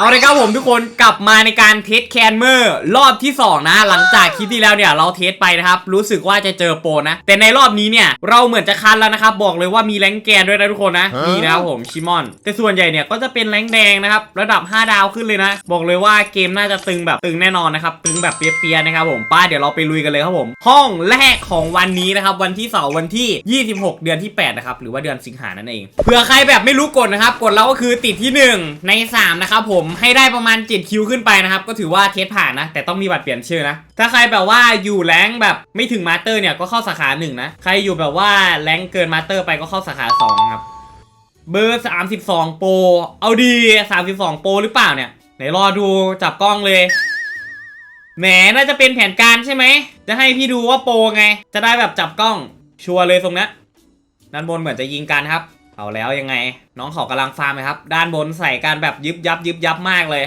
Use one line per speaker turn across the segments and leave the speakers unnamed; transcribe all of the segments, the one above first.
เอาเลยครับผมทุกคนกลับมาในการเทสแคนเมอร์รอบที่ 2 นะ หลังจากคลิปที่แล้วเนี่ยเราเทสไปนะครับ รู้สึกว่าจะเจอโปรนะ แต่ในรอบนี้เนี่ย เราเหมือนจะคันแล้วนะครับ บอกเลยว่ามีแรงแกนด้วยนะทุกคนนะนี่นะครับผมชิมอน แต่ส่วนใหญ่เนี่ยก็จะเป็นแรงแดงนะครับ ระดับ 5 ดาวขึ้นเลยนะ บอกเลยว่าเกมน่าจะตึงแบบตึงแน่นอนนะครับตึงแบบเปียๆนะครับผมป้าเดี๋ยวเราไปลุยกันเลยครับผม ห้องแรกของวันนี้นะครับวันที่เสาร์วันที่ 26 เดือนที่8นะครับหรือว่าเดือนสิงหานั่นเองเผื่อใครแบบไม่รู้กฎนะครับกฎเราก็คือติดที่ 1 ใน3นะครับผมให้ได้ประมาณ7คิวขึ้นไปนะครับ ก็ถือว่าเทสผ่านนะ แต่ต้องมีบัตรเปลี่ยนชื่อนะ ถ้าใครแบบว่าอยู่แรงแบบไม่ถึงมาสเตอร์เนี่ยก็เข้าสาขาหนึ่งนะ ใครอยู่แบบว่าแรงเกินมาสเตอร์ไปก็เข้าสาขาสองครับ เบอร์ 32 โปร เอาดี 32 โปรหรือเปล่าเนี่ย ไหนรอดูจับกล้องเลยแหมน่าจะเป็นแผนการใช่ไหม จะให้พี่ดูว่าโปรไง จะได้แบบจับกล้อง ชัวร์เลยตรงนี้ด้านบนเหมือนจะยิงกันครับ เอาแล้วยังไง น้องเขากำลังฟาร์มไหมครับ ด้านบนใส่การแบบยึบยับยึบยับมากเลย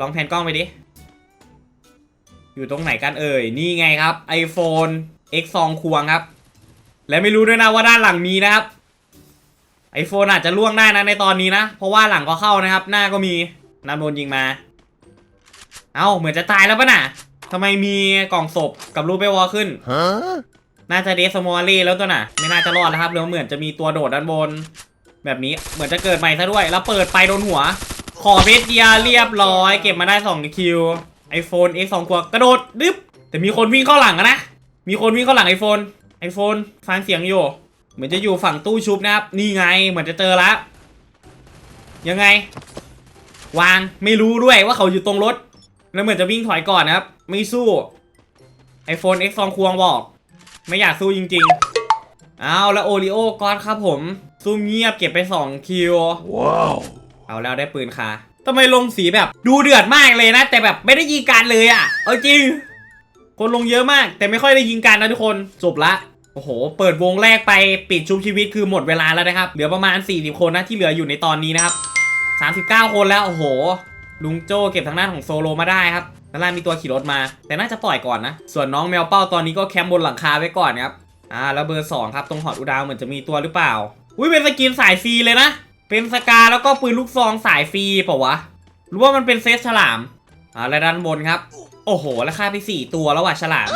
ลองแผนกล้องไปดิ อยู่ตรงไหนกันเอ่ย นี่ไงครับ iPhone X 2ควงครับ และไม่รู้ด้วยนะว่าด้านหลังมีนะครับไอโฟนอาจจะล่วงได้นะในตอนนี้นะ เพราะว่าหลังก็เข้านะครับ หน้าก็มีนำโดนยิงมา เอ้าเหมือนจะตายแล้วปะน่ะทำไมมีกล่องศพกับรูปไปวอลขึ้น
Huh?
น่าจะเดสมอลลี่แล้วตัวน่ะ ไม่น่าจะรอดแล้วครับแล้วเหมือนจะมีตัวโดดด้านบน แบบนี้เหมือนจะเกิดใหม่ซะด้วย แล้วเปิดไปโดนหัว ขอเม็ดเดียเรียบร้อย เก็บมาได้2คิว iPhone X 2ขวบกระโดดดึ๊บแต่มีคนวิ่งเข้าหลังนะ มีคนวิ่งเข้าหลัง iPhone iPhone ฟังเสียงอยู่ เหมือนจะอยู่ฝั่งตู้ชุบนะครับ นี่ไงเหมือนจะเจอแล้วยังไง วางไม่รู้ด้วยว่าเขาอยู่ตรงรถ แล้วเหมือนจะวิ่งถอยก่อนนะครับ ไม่สู้ iPhone X 2ควงบอก ไม่อยากสู้จริง ๆ เอาแล้วโอริโอก้อนครับผมซูมเงียบเก็บไป2คิว
Wow.
เอาแล้วได้ปืนคาทำไมลงสีแบบดูเดือดมากเลยนะ แต่แบบไม่ได้ยิงกันเลยอะ่ะ เอาจริง คนลงเยอะมาก แต่ไม่ค่อยได้ยิงกันนะทุกคนจบละโอ้โห เปิดวงแรกไปปิดชุบชีวิตคือหมดเวลาแล้วนะครับ เหลือประมาณ 40 คนนะที่เหลืออยู่ในตอนนี้นะครับ 39 คนแล้ว โอ้โห ลุงโจ้เก็บทางด้านของโซโลมาได้ครับ ด้านล่างมีตัวขี่รถมา แต่น่าจะปล่อยก่อนนะ ส่วนน้องแมวเป้าตอนนี้ก็แคมป์บนหลังคาไว้ก่อนครับ อ่า แล้วเบอร์สองครับตรงหอดอุดาวเหมือนจะมีตัวหรือเปล่า อุ้ยเป็นสกินสายฟรีเลยนะ เป็นสกาแล้วก็ปืนลูกซองสายฟรีเปล่าวะ หรือว่ามันเป็นเซตฉลาม อ่าและด้านบนครับ โอ้โหแล้วฆ่าไปสี่ตัวแล้วว่ะฉลาม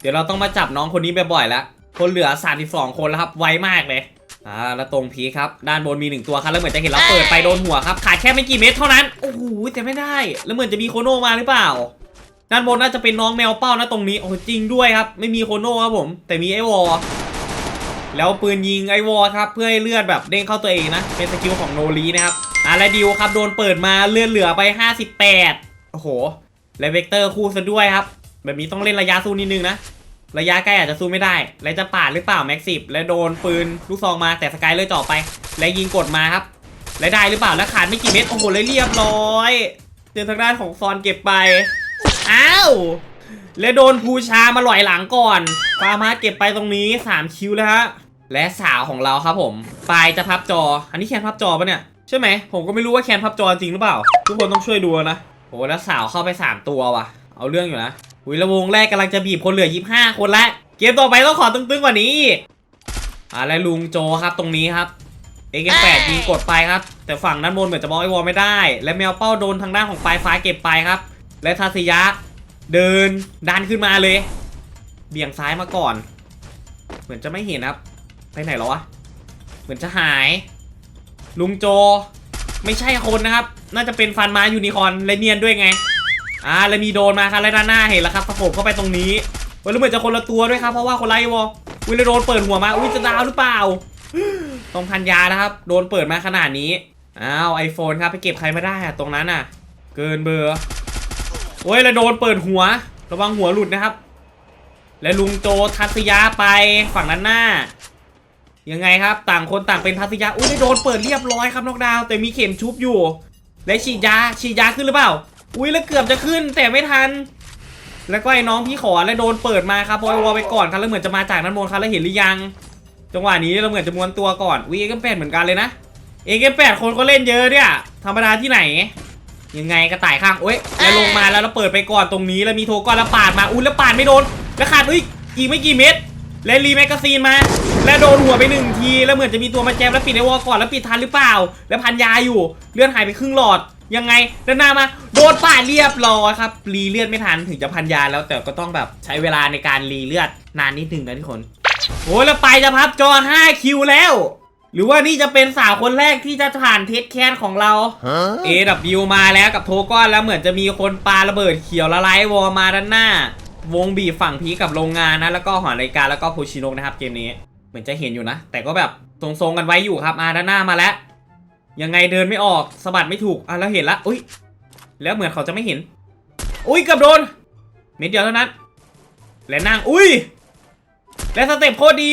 เดี๋ยวเราต้องมาจับน้องคนนี้บ่อยๆแล้ว คนเหลือ 32 คนแล้วครับ ไวมากเลย อ่าแล้วตรงพีคครับ ด้านบนมีหนึ่งตัวครับแล้วเหมือนจะเห็นแล้วเปิดไปโดนหัวครับขาดแค่ไม่กี่เม็ดเท่านั้นโอ้โหแต่ไม่ได้ แล้วเหมือนจะมีโคโนมาหรือเปล่า ด้านบนน่าจะเป็นน้องแมวเป้านะตรงนี้โอ้จริงด้วยครับ ไม่มีโคโน่ครับผม แต่มีไอวอลแล้วปืนยิงไอวอลครับเพื่อให้เลือดแบบเด้งเข้าตัวเองนะ เป็นสกิลของโนรีนะครับอ่าและดิวครับโดนเปิดมาเลือดเหลือไป 58โอ้โหและเวกเตอร์คู่ซะด้วยครับ แบบนี้ต้องเล่นระยะสู้นิดนึงนะ ระยะใกล้อาจจะสู้ไม่ได้ และจะปาดหรือเปล่าแม็กซิบและโดนปืนลูกซองมาแต่สกายเลยจ่อไป และยิงกดมาครับ และได้หรือเปล่าและขาดไม่กี่เม็ดโอ้โหเลยเรียบร้อยเจอทางด้านของซอนเก็บไปอ้าวและโดนภูชามาหลอยหลังก่อนฟาร์มาเก็บไปตรงนี้ 3 คิวแล้วฮะและสาวของเราครับผมปลายจะพับจอ อันนี้แคนพับจอปะเนี่ยใช่ไหมผมก็ไม่รู้ว่าแคนพับจอจริงหรือเปล่า ทุกคนต้องช่วยดูนะโอ้แล้วสาวเข้าไป 3 ตัวว่ะ เอาเรื่องอยู่นะ อุ้ยแล้ววงแรกกำลังจะบีบคนเหลือ 25 คนละเกมต่อไปต้องขอตึงๆกว่านี้อีกอ่าและลุงโจครับตรงนี้ครับเอ็กแปดยิงกดไปครับ แต่ฝั่งด้านบนเหมือนจะบล็อกไอวอลไม่ได้ และแมวเป้าโดนทางด้านของปลายฟ้าเก็บไปครับ และทาสิยะเดินดันขึ้นมาเลย เบี่ยงซ้ายมาก่อน เหมือนจะไม่เห็นครับ ไปไหนแล้ววะเหมือนจะหาย ลุงโจ ไม่ใช่คนนะครับ น่าจะเป็นฟันม้ายูนิคอร์นและเนียนด้วยไง อ่าแล้วมีโดนมาครับและด้านหน้าเห็นแล้วครับสะโขบเข้าไปตรงนี้เว้ยแล้วเหมือนจะคนละตัวด้วยครับเพราะว่าคนไล่วอลอุ้ยแล้วโดนเปิดหัวมาอุ้ยจะดาวหรือเปล่าต้องพันยานะครับโดนเปิดมาขนาดนี้อ้าวไอโฟนครับไปเก็บใครไม่ได้อะตรงนั้นอะเกินเบอร์โอ้ยแล้วโดนเปิดหัว ระวังหัวหลุดนะครับ และลุงโจทัศยาไปฝั่งนั้นหน้ายังไงครับต่างคนต่างเป็นทัศยาอุ้ยแล้โดนเปิดเรียบร้อยครับนอกดาว แต่มีเข็มชุบอยู่ และฉีดยาฉีดยาขึ้นหรือเปล่า อุ้ยแล้วเกือบจะขึ้นแต่ไม่ทัน แล้วก็ไอ้น้องพี่ขอแล้วโดนเปิดมาครับพอยวอลไปก่อนครับแล้วเหมือนจะมาจากนั้นบนครับแล้วเห็นหรือยัง จังหวะนี้เราเหมือนจะม้วนตัวก่อนวีเอ็กแปดเหมือนกันเลยนะเอ็กแปดคนก็เล่นเยอะเนี่ยธรรมดาที่ไหน ยังไงกระต่ายข้างโอ้ยแล้วลงมาแล้วเราเปิดไปก่อนตรงนี้แล้วมีโทก้อนแล้วปาดมาอุ้ยแล้วปาดไม่โดนแล้วขาดอุ้ยกี่ไม่กี่เม็ดและรีแมกกาซีนมา และโดนหัวไปหนึ่งที แล้วเหมือนจะมีตัวมาแจมแล้วปิดไอวอลก่อนแล้วปิดทันหรือเปล่า แล้วพันยาอยู่เลือดหายไปครึ่งหลอด ยังไงด้านหน้ามา โดนป่าดเรียบร้อยครับ รีเลือดไม่ทันถึงจะพันยาแล้วแต่ก็ต้องแบบใช้เวลาในการรีเลือดนานนิดนึงนะทุกคน โอ้ยแล้วไปจะพับจอ 5 คิวแล้ว หรือว่านี่จะเป็นสาวคนแรกที่จะผ่านเทสแคนของเรา AW มาแล้วกับโทก้อนแล้วเหมือนจะมีคนปาระเบิดเขียวละลายวอลมาด้านหน้า วงบีบฝั่งพีคกับโรงงานนะแล้วก็หอนาฬิกาแล้วก็โพชิโนกนะครับเกมนี้ เหมือนจะเห็นอยู่นะ แต่ก็แบบทรงๆกันไว้อยู่ครับมาด้านหน้ามาแล้ว ยังไงเดินไม่ออกสะบัดไม่ถูกอะแล้วเห็นละอุ้ยแล้วเหมือนเขาจะไม่เห็น อุ้ยเกือบโดนเม็ดเดียวเท่านั้น และนั่งอุ้ย และสเต็ปโคตรดี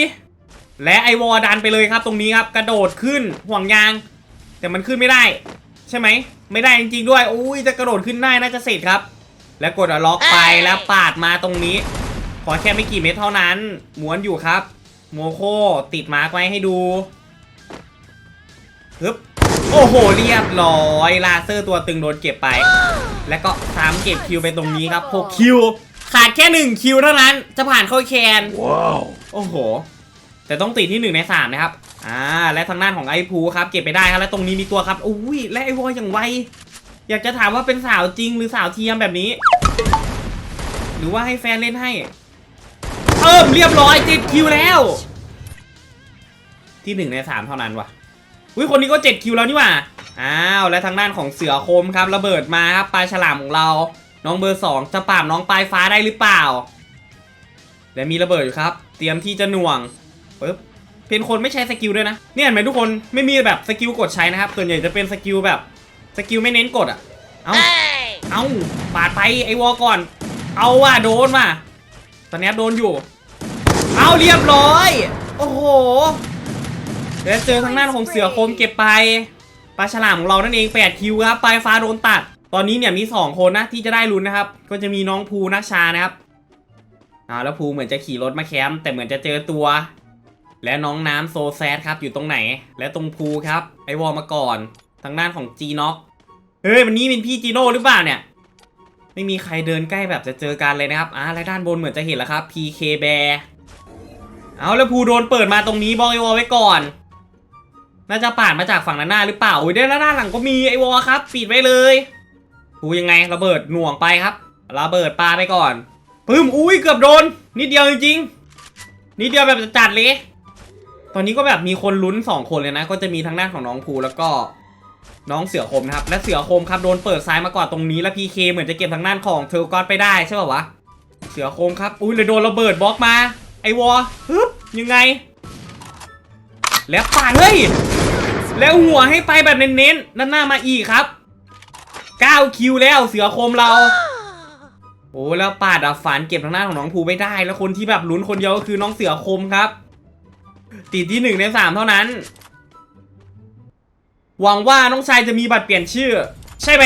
และไอวอลดันไปเลยครับ ตรงนี้ครับกระโดดขึ้นห่วงยาง แต่มันขึ้นไม่ได้ ใช่ไหมไม่ได้จริงๆด้วยอุ้ยจะกระโดดขึ้นได้น่าจะเสร็จครับ แล้วกดล็อกไปแล้วปาดมาตรงนี้ ขอแค่ไม่กี่เม็ดเท่านั้นม้วนอยู่ครับ โมโคติดมาร์กไว้ให้ดูฮึบ โอ้โห เรียบร้อย ลาเซอร์ตัวตึงโดนเก็บไป แล้วก็สามเก็บคิวไปตรงนี้ครับ6คิว ขาดแค่1คิวเท่านั้น จะผ่านเข้าแคน
Wow.
โอ้โห แต่ต้องติดที่1ใน3นะครับ อ่า และทางด้านของไอ้ภูครับ เก็บไปได้ครับ และตรงนี้มีตัวครับ อุ้ย และไอ้วอลอย่างไว อยากจะถามว่าเป็นสาวจริงหรือสาวเทียมแบบนี้ หรือว่าให้แฟนเล่นให้เพิ่มเรียบร้อยติดคิวแล้ว ที่1ใน3เท่านั้นวะ อุ้ยคนนี้ก็ 7 คิวแล้วนี่หว่า อ้าว และทางด้านของเสือโคมครับระเบิดมาครับปลายฉลามของเรา น้องเบอร์ 2 จะปราบน้องปลายฟ้าได้หรือเปล่า และมีระเบิดอยู่ครับ เตรียมที่จะหน่วงปึ๊บเป็นคนไม่ใช้สกิลด้วยนะ เนี่ยเห็นไหมทุกคนไม่มีแบบสกิลกดใช้นะครับ ส่วนใหญ่จะเป็นสกิลแบบสกิลไม่เน้นกดอะ เอาเอาปาดไปไอวอลก่อน เอาว่ะโดนว่ะตอนนี้โดนอยู่ เอาเรียบร้อย โอ้โห แล้วเจอทางด้านของเสือโคมเก็บไปปลาฉลามของเรานั่นเอง8คิวครับปลายฟ้าโดนตัด ตอนนี้เนี่ยมี 2 คนนะที่จะได้ลุ้นนะครับ ก็จะมีน้องภูนักชานะครับอ่าแล้วภูเหมือนจะขี่รถมาแคมป์แต่เหมือนจะเจอตัว และน้องน้ำโซแซดครับอยู่ตรงไหน และตรงภูครับไอวอลมาก่อนทางด้านของจีน็อกเฮ้ยวันนี้เป็นพี่จีโน่หรือเปล่าเนี่ย ไม่มีใครเดินใกล้แบบจะเจอกันเลยนะครับอ่าและด้านบนเหมือนจะเห็นแล้วครับ PK Bear เอาแล้วภูโดนเปิดมาตรงนี้บอกไอวอลไว้ก่อน น่าจะป่านมาจากฝั่งด้านหน้าหรือเปล่าอุ้ยด้านหน้าหลังก็มีไอวอลครับปิดไว้เลยภูยังไงระเบิดหน่วงไปครับระเบิดปลาไปก่อนปึ้มอุ้ยเกือบโดน นิดเดียวจริงๆนิดเดียวแบบจัดเลยตอนนี้ก็แบบมีคนลุ้น 2 คนเลยนะ ก็จะมีทางด้านของน้องภูแล้วก็น้องเสือคมนะครับ และเสือคมครับโดนเปิดซ้ายมาก่อนตรงนี้แล้วพีเคเหมือนจะเก็บทางด้านของเทลกอตไปได้ใช่ป่าวะเสือคมครับอุ้ยเลยโดนระเบิดบล็อกมาไอวอฮึบยังไง แล้วป่าดเฮ้ย แล้วหัวให้ไปแบบเน้นๆด้านหน้ามาอีกครับ 9 คิวแล้วเสือคมเรา โอ้แล้วปาดับฝันเก็บทางหน้าของน้องภูไม่ได้ แล้วคนที่แบบลุ้นคนเดียวก็คือน้องเสือคมครับ ติดที่หนึ่งในสามเท่านั้น หวังว่าน้องชายจะมีบัตรเปลี่ยนชื่อ ใช่ไหม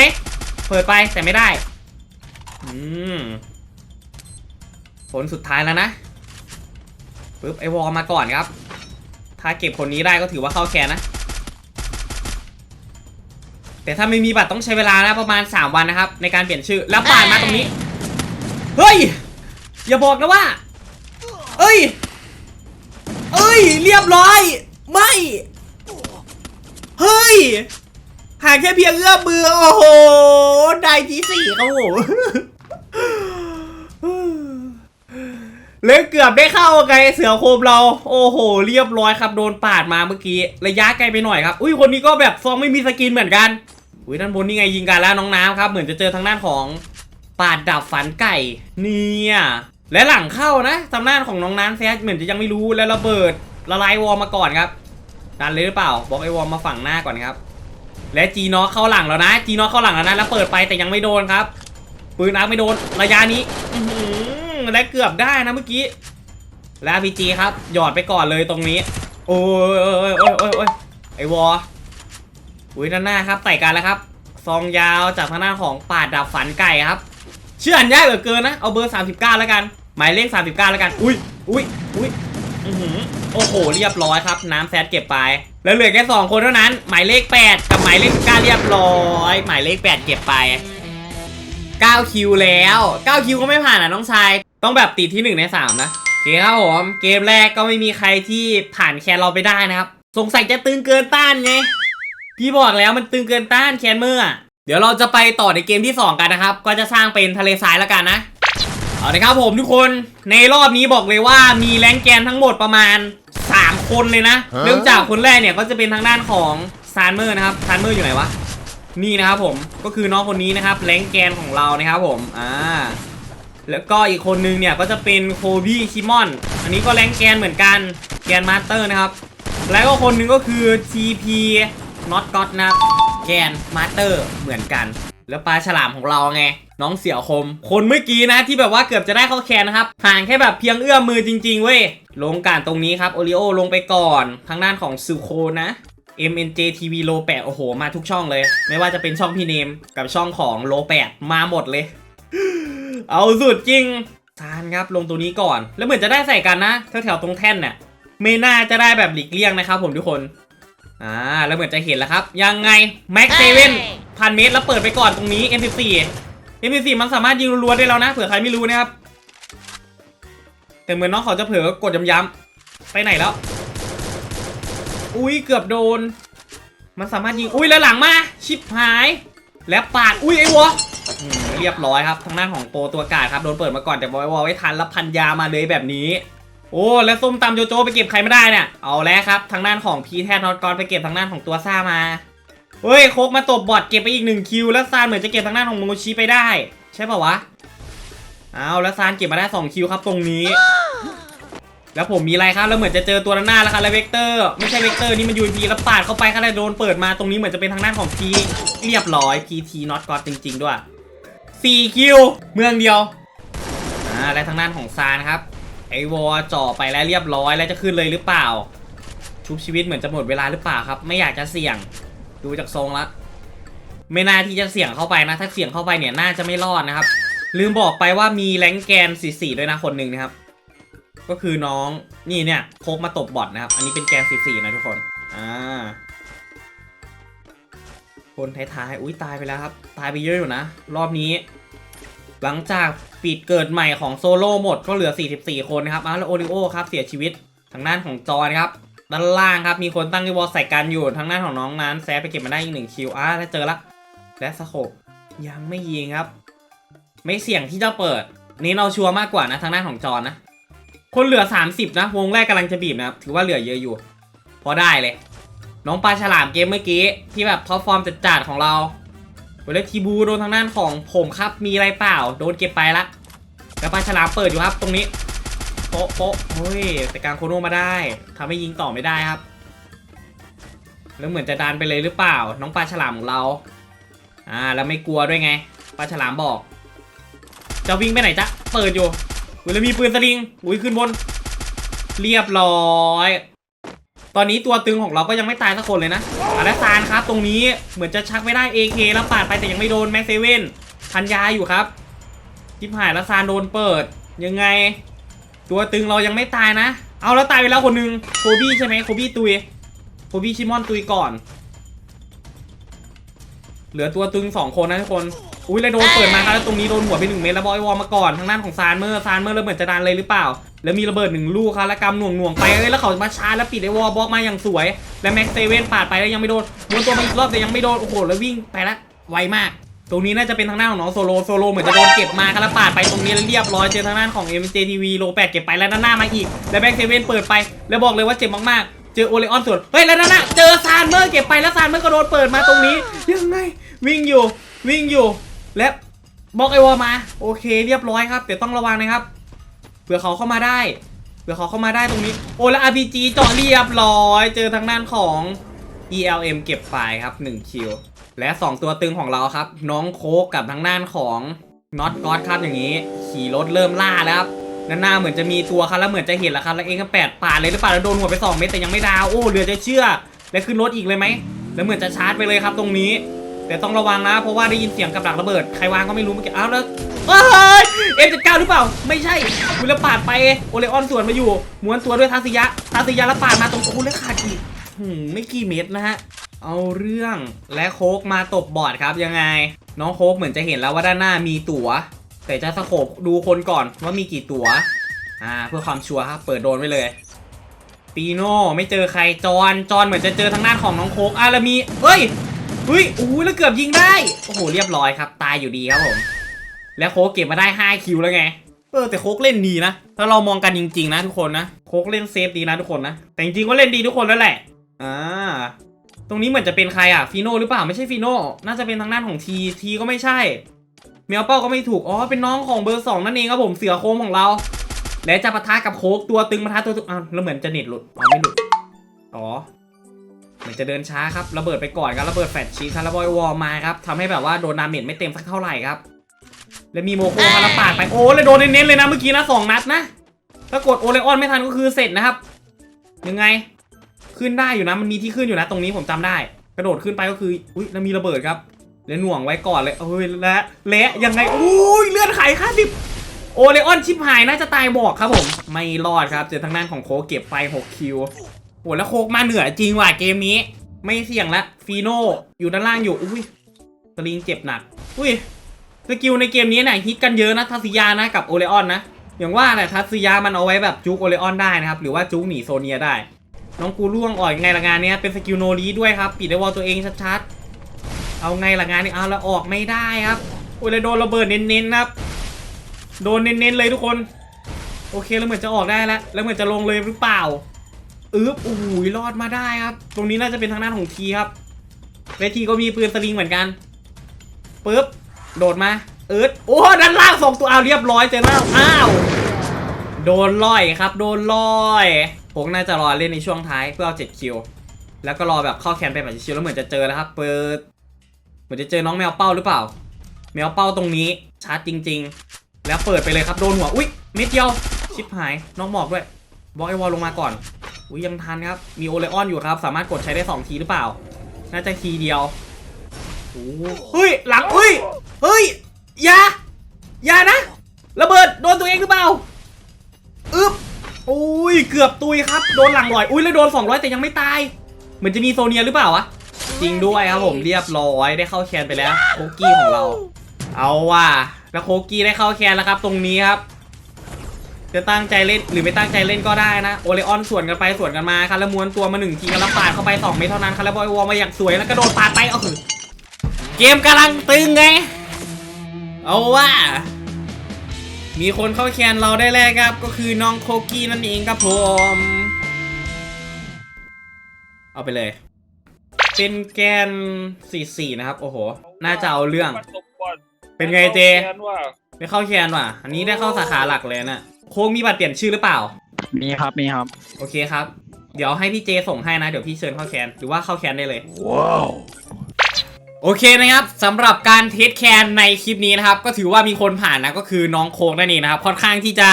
เปิดไปแต่ไม่ได้ อืมผลสุดท้ายแล้วนะปึ๊บไอวอลมาก่อนครับ ถ้าเก็บคนนี้ได้ก็ถือว่าเข้าแคนนะ แต่ถ้าไม่มีบัตรต้องใช้เวลานะประมาณ 3 วันนะครับ ในการเปลี่ยนชื่อแล้วปาดมาตรงนี้ เฮ้ย อย่าบอกนะว่า เอ้ย เอ้ย เรียบร้อย ไม่ เฮ้ยหางแค่เพียงเอื้อมมือ โอ้โห ได้ที่สี่ครับผม เล่เกือบได้เข้าไงเสือโคมเรา โอ้โห เรียบร้อยครับ โดนปาดมาเมื่อกี้ ระยะไกลไปหน่อยครับ อุ้ยคนนี้ก็แบบซองไม่มีสกินเหมือนกัน อุ้ยด้านบนนี่ไงยิงกันแล้วน้องน้ำครับ เหมือนจะเจอทางด้านของปาดดับฝันไก่เนี่ยและหลังเข้านะทางด้านของน้องน้ำแซดเหมือนจะยังไม่รู้แล้วระเบิดละลายวอลมาก่อนครับดันเลยหรือเปล่าบอกไอวอลมาฝั่งหน้าก่อนครับ และจีน็อกเข้าหลังแล้วนะจีน็อกเข้าหลังแล้วนะแล้วเปิดไปแต่ยังไม่โดนครับปืนอาร์คไม่โดนระยะนี้อื และเกือบได้นะเมื่อกี้ แล้วพีจีครับ หยอดไปก่อนเลยตรงนี้ โอ้ยโอ้ยโอ้ยโอ้ยไอวอลอุ้ยด้านหน้าครับไต่กันแล้วครับ ซองยาวจากทางด้าของปาดดับฝันไก่ครับ เชื่ออันยากเหลือเกินนะ เอาเบอร์ 39 แล้วกัน หมายเลข 39 แล้วกัน อุ้ยอุ้ยอุ้ยอือหือโอ้โห เรียบร้อยครับ น้ำแซดเก็บไป แล้วเหลือแค่2คนเท่านั้น หมายเลข 8 กับหมายเลข9เรียบร้อย หมายเลข 8 เก็บไป9คิวแล้ว9คิวก็ไม่ผ่านอะน้องชาย ต้องแบบติดที่1ใน3นะเคครับผมเกมแรกก็ไม่มีใครที่ผ่านแคนเราไปได้นะครับ สงสัยจะตึงเกินต้านไงพี่บอกแล้วมันตึงเกินต้านแคนเมอร์อะเดี๋ยวเราจะไปต่อในเกมที่ 2 กันนะครับ ก็จะสร้างเป็นทะเลทรายแล้วกันนะเอาละครับผมทุกคนในรอบนี้บอกเลยว่ามีแรงแกนทั้งหมดประมาณ 3 คนเลยนะ เริ่มจากคนแรกเนี่ยก็จะเป็นทางด้านของซานเมอร์นะครับซานเมอร์อยู่ไหนวะนี่นะครับผมก็คือน้องคนนี้นะครับแรงแกนของเรานะครับผมอ่า แล้วก็อีกคนนึงเนี่ยก็จะเป็นโคบี้ชิมอน อันนี้ก็แรงแกนเหมือนกันแกนมาสเตอร์นะครับ แล้วก็คนหนึงก็คือ TP Not God นะครับแกนมาสเตอร์เหมือนกัน แล้วปลาฉลามของเราไง น้องเสี่ยวคม คนเมื่อกี้นะที่แบบว่าเกือบจะได้เข้าแคนนะครับ ห่างแค่แบบเพียงเอื้อมมือจริง ๆ เว้ย ลงการตรงนี้ครับโอริโอลงไปก่อน ทางด้านของซูโคนะ MNJ TV โลแปดโอ้โห มาทุกช่องเลย ไม่ว่าจะเป็นช่องพี่เนม กับช่องของโลแปดมาหมดเลย เอาสุดจริงซานครับลงตัวนี้ก่อน แล้วเหมือนจะได้ใส่กันนะแถวๆตรงแท่นเนี่ยไม่น่าจะได้แบบหลีกเลี่ยงนะครับผมทุกคนอ่าแล้วเหมือนจะเห็นแล้วครับ ยังไงแม็กเซเว่นพันเมตรแล้วเปิดไปก่อนตรงนี้ M14 M14 มันสามารถยิงรัวๆได้แล้วนะเผื่อใครไม่รู้นะครับแต่เหมือนน้องเขาจะเผลอกดย้ำๆไปไหนแล้ว อุ้ยเกือบโดน มันสามารถยิงอุ้ยแล้วหลังมา ชิบหาย แล้วปาดอุ้ยไอ้วะอืม เรียบร้อยครับทางด้านของโปรตัวกาดครับโดนเปิดมาก่อนแต่บอยวอลไว้ทันแล้วพันยามาเลยแบบนี้ โอ้แล้วส้มตำโจโจไปเก็บใครไม่ได้เนี่ยเอาแล้วครับทางด้านของพีแทนนอตกรไปเก็บทางด้านของตัวซ่ามาเฮ้ยโคกมาตบบอดเก็บไปอีกหนึ่งคิวแล้วซานเหมือนจะเก็บทางด้านของโมโชิไปได้ ใช่ป่าวะเอาแล้วซานเก็บมาได้สองคิวครับตรงนี้ แล้วผมมีอะไรครับแล้วเหมือนจะเจอตัวหน้าแล้วครับแล้วเวกเตอร์ไม่ใช่เวกเตอร์นี่มันยูพีแล้วปาดเข้าไปครับแล้วโดนเปิดมาตรงนี้เหมือนจะเป็นทางด้านของพีเรียบร้อยพีทีน็อตกอดจริง ๆ ด้วย สี่คิว เมืองเดียว อ่า และทางด้านของซานครับ ไอวอจ่อไปแล้วเรียบร้อยแล้วจะขึ้นเลยหรือเปล่า ชุบชีวิตเหมือนจะหมดเวลาหรือเปล่าครับ ไม่อยากจะเสี่ยง ดูจากทรงละ ไม่น่าที่จะเสี่ยงเข้าไปนะ ถ้าเสี่ยงเข้าไปเนี่ยน่าจะไม่รอดนะครับ ลืมบอกไปว่ามีแรงแกน44ด้วยนะคนหนึ่งนะครับ ก็คือน้องนี่เนี่ยโคกมาตบบอทนะครับ อันนี้เป็นแกน44นะทุกคน อ่า คนท้ายๆ อุ้ยตายไปแล้วครับ ตายไปเยอะอยู่นะ รอบนี้ หลังจากปิดเกิดใหม่ของโซโล่หมดก็เหลือ 44 คนนะครับอ้าวแล้วโอริโอครับเสียชีวิตทางด้านของจอนครับด้านล่างครับมีคนตั้งรีวอลใส่กันอยู่ทางด้านของน้องนั้นแซฟไปเก็บมาได้อีกหนึ่งคิวอะแล้วเจอละและสโคบยังไม่ยิงครับ ไม่เสี่ยงที่จะเปิดนี่เราชัวร์มากกว่านะทางด้านของจอนะ คนเหลือ 30 นะ วงแรกกำลังจะบีบนะครับถือว่าเหลือเยอะอยู่ พอได้เลย น้องปลาฉลามเกมเมื่อกี้ที่แบบท็อปฟอร์มจัดๆของเราเวลทีบูโดนทางด้านของผมครับมีอะไรเปล่า โดนเก็บไปละแล้วปลาฉลามเปิดอยู่ครับ ตรงนี้โป๊ะโป๊ะเฮ้ยแต่กลางโคโนมาได้ทำให้ยิงต่อไม่ได้ครับ แล้วเหมือนจะดันไปเลยหรือเปล่า น้องปลาฉลามของเรา อ่าแล้วไม่กลัวด้วยไงปลาฉลามบอก จะวิ่งไปไหนจ๊ะเปิดอยู่เวลามีปืนสลิงอุ้ยขึ้นบน เรียบร้อย ตอนนี้ตัวตึงของเราก็ยังไม่ตายสักคนเลยนะอะและซานครับ ตรงนี้เหมือนจะชักไม่ได้ AK แล้วปาดไปแต่ยังไม่โดนแม็กเซเว่นพันยาอยู่ครับจิบหายแล้วซานโดนเปิด ยังไง ตัวตึงเรายังไม่ตายนะ เอาแล้วตายไปแล้วคนนึงโคบี้ใช่ไหมโคบี้ตุยโคบี้ชิมอนตุยก่อน เหลือตัวตึงสองคนนะทุกคน อุ้ยแล้วโดนเปิดมาครับแล้วตรงนี้โดนหัวไปหนึ่งเมตรแล้วบอยวอลมาก่อนทางด้านของซานเมอร์ซานเมอร์แล้วเหมือนจะดันเลยหรือเปล่า แล้วมีระเบิดหนึ่งลูกครับแล้วกำหน่วงหน่วงๆไปเอ้ยแล้วเขามาชาร์จแล้วปิดไอ้วอลบล็อกมาอย่างสวย แล้วแม็กเซเว่นปาดไปแล้วยังไม่โดนวนตัวมาอีกรอบแต่ยังไม่โดนโอ้โหแล้ววิ่งไปละไวมาก ตรงนี้น่าจะเป็นทางด้านของน้องโซโลโซโลเหมือนจะโดนเก็บมาครับแล้วปาดไปตรงนี้แล้วเรียบร้อยเจอทางด้านของ MJTV โลแปดเก็บไปแล้วด้านหน้ามาอีก แล้วแม็กเซเว่นเปิดไป แล้วบอกเลยว่าเจ็บมากๆ เจอโอเลออนส่วนเฮ้ยแล้วด้านหน้าเจอซานเมอร์เก็บไปแล้วซานเมอร์ก็โดนเปิดมาตรงนี้ยังไงวิ่งอยู่วิ่งอยู่ และบล็อกไอวอลมา โอเค เรียบร้อยครับเดี๋ยวต้องระวังนะครับ เผื่อเขาเข้ามาได้ เผื่อเขาเข้ามาได้ตรงนี้ โอ้แล้ว RPG เจาะเรียบร้อย เจอทางด้านของ ELM เก็บไปครับ1คิว และ 2 ตัวตึงของเราครับ น้องโคกกับทางด้านของน็อตกอดครับอย่างนี้ ขี่รถเริ่มล่าแล้วครับด้านหน้าเหมือนจะมีตัวครับแล้วเหมือนจะเห็นแล้วครับแล้วเองก็แปดปาดเลยหรือเปล่าแล้วโดนหัวไป2เม็ดแต่ยังไม่ดาวโอ้เหลือจะเชื่อ แล้วขึ้นรถอีกเลยไหมแล้วเหมือนจะชาร์จไปเลยครับตรงนี้ แต่ต้องระวังนะ เพราะว่าได้ยินเสียงกับดักระเบิด ใครวางก็ไม่รู้เมื่อกี้ อ้าวแล้วเอ้ยเอ็มเจ็ดเก้าหรือเปล่า ไม่ใช่คุณละปาดไปโอเลออนสวนมาอยู่ม้วนตัวด้วยทาสิยะทาสิยะล้วปาดมาตรงโอ้แล้วขาดอีกหืมไม่กี่เม็ดนะฮะ เอาเรื่องและโคกมาตบบอร์ดครับยังไง น้องโคกเหมือนจะเห็นแล้วว่าด้านหน้ามีตั๋ว แต่จะสโคบดูคนก่อนว่ามีกี่ตั๋ว อ่า เพื่อความชัวร์ครับเปิดโดนไว้เลยปีโน่ไม่เจอใครจอนจอนเหมือนจะเจอทางด้านของน้องโคกอะแล้วมีเฮ้ย เฮ้ยโอ้โหแล้วเกือบยิงได้ โอ้โห เรียบร้อยครับ ตายอยู่ดีครับผม แล้วโคกเก็บมาได้ 5 คิวแล้วไง เออแต่โคกเล่นดีนะ ถ้าเรามองกันจริง ๆ นะทุกคนนะ โคกเล่นเซฟดีนะทุกคนนะ แต่จริงๆก็เล่นดีทุกคนแล้วแหละ อ่า ตรงนี้เหมือนจะเป็นใครอะ ฟีโน่หรือเปล่า ไม่ใช่ฟีโน่ น่าจะเป็นทางด้านของที ทีก็ไม่ใช่ เมียวเป้าก็ไม่ถูก อ๋อ เป็นน้องของเบอร์สองนั่นเองครับผม เสือโคมของเรา และจะปะทะกับโคกตัวตึงปะทะตัวตึงอ้าวแล้วเหมือนจะเน็ตหลุดอ๋อไม่หลุด อ๋อ เหมือนจะเดินช้าครับระเบิดไปก่อนครับระเบิดแฟลชชีซาระบอยวอลมาครับทำให้แบบว่าโดนดาเมจไม่เต็มสักเท่าไหร่ครับ แล้วมีโมโคคาราปาดไปโอ้เลยโดนเน้นๆเลยนะเมื่อกี้นะสองนัดนะถ้ากดโอเลออนไม่ทันก็คือเสร็จนะครับ ยังไงขึ้นได้อยู่นะมันมีที่ขึ้นอยู่นะ ตรงนี้ผมจำได้ กระโดดขึ้นไปก็คืออุ้ยแล้วมีระเบิดครับแล้วหน่วงไว้ก่อนเลยเอ้ยและและยังไงอุ้ยเลือดไขค่าดิบโอเลออนชิปหายน่าจะตายบอกครับผม ไม่รอดครับเจอทางด้านของโคกเก็บไป 6 คิว โอ้แล้วโคกมาเหนือจริงว่ะเกมนี้ ไม่เสี่ยงละฟีโนอยู่ด้านล่างอยู่ อุ้ยสลิงเจ็บหนัก อุ้ยสกิลในเกมนี้เนี่ยฮิตกันเยอะนะทัศยานะกับโอเลออนนะอย่างว่าแหละทัศยามันเอาไว้แบบจุกโอเลออนได้นะครับ หรือว่าจุกหนีโซเนียได้ น้องกูล่วงอ่อยไงละงานเนี้ยเป็นสกิลโนรีด้วยครับ ปิดไอวอลตัวเองชัดๆ เอาไงละงานนี้เอาแล้วออกไม่ได้ครับโอ้ยแล้วโดนระเบิดเน้นๆครับ โดนเน้นๆเลยทุกคน โอเคแล้วเหมือนจะออกได้แล้วแล้วเหมือนจะลงเลยหรือเปล่า อึ๊บโอ้โหรอดมาได้ครับ ตรงนี้น่าจะเป็นทางด้านของทีครับและทีก็มีปืนสลิงเหมือนกันปึ๊บโดดมาเอิร์ดโอ้ด้านล่างสองตัวเอาเรียบร้อยเจอแล้วอ้าวโดนลอยครับ โดนลอยผมน่าจะรอเล่นในช่วงท้ายเพื่อเอา7คิวแล้วก็รอแบบเข้าแคนไปแบบชิวๆแล้วเหมือนจะเจอแล้วครับ เปิดเหมือนจะเจอน้องแมวเป้าหรือเปล่า แมวเป้าตรงนี้ชัดจจริง ๆ แล้วเปิดไปเลยครับโดนหัวอุ้ยเม็ดเดียวชิปหายน้องหมอกด้วยบล็อกไอวอลลงมาก่อน อุ้ยยังทันครับ มีโอเลออนอยู่ครับ สามารถกดใช้ได้ 2 ทีหรือเปล่า น่าจะทีเดียวโอ้โหเฮ้ย หลังเฮ้ย เฮ้ย อย่า อย่านะ ระเบิด โดนตัวเองหรือเปล่า อึ๊บอุ้ย เกือบตุยครับ โดนหลังลอย อุ้ย แล้วโดน 200 แต่ยังไม่ตาย เหมือนจะมีโซเนียหรือเปล่าวะ จริงด้วยครับผมเรียบร้อย ได้เข้าแคนไปแล้ว โคกี้ของเรา เอาว่ะแล้วโคกี้ได้เข้าแคนแล้วครับ ตรงนี้ครับ จะตั้งใจเล่นหรือไม่ตั้งใจเล่นก็ได้นะโอเลออนสวนกันไปสวนกันมาครับแล้วม้วนตัวมาหนึ่งทีกันแล้วปาดเข้าไปสองเมตรเท่านั้นครับแล้วบอยวอลมาอย่างสวยแล้วกระโดดปาดไปเอาคือเกมกำลังตึงไงเอาว่า มีคนเข้าแคนเราได้แรกครับก็คือน้องโคกี้นั่นเองครับผม เอาไปเลย เป็นแกน44นะครับ โอ้โห น่าจะเอาเรื่อง เป็นไงเจได้เข้าแคนว่ะ อันนี้ได้เข้าสาขาหลักเลยนะ โค้งมีบัตรเปลี่ยนชื่อหรือเปล่า
มีครับมีครับ
โอเคครับ เดี๋ยวให้พี่เจส่งให้นะ เดี๋ยวพี่เชิญเข้าแคนหรือว่าเข้าแคนได้เลย
ว้าว
โอเคนะครับสำหรับการเทสแคนในคลิปนี้นะครับ ก็ถือว่ามีคนผ่านนะก็คือน้องโคกนั่นเองนะครับ ค่อนข้างที่จะ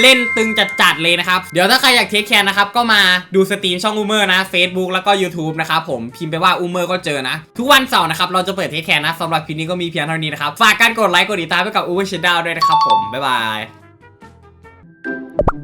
เล่นตึงจัดๆเลยนะครับ เดี๋ยวถ้าใครอยากเทสแคนนะครับ ก็มาดูสตรีมช่องอูเมอร์นะ Facebook แล้วก็ YouTube นะครับผมพิมพ์ไปว่าอูเมอร์ก็เจอนะ ทุกวันเสาร์นะครับ เราจะเปิดเทสแคนนะสำหรับคลิปนี้ก็มีเพียงเท่านี้นะครับ ฝากการกดไลค์กดติดตามไปกับอูเมอร์ช n น e l ด้วยนะครับผม บ๊ายบาย you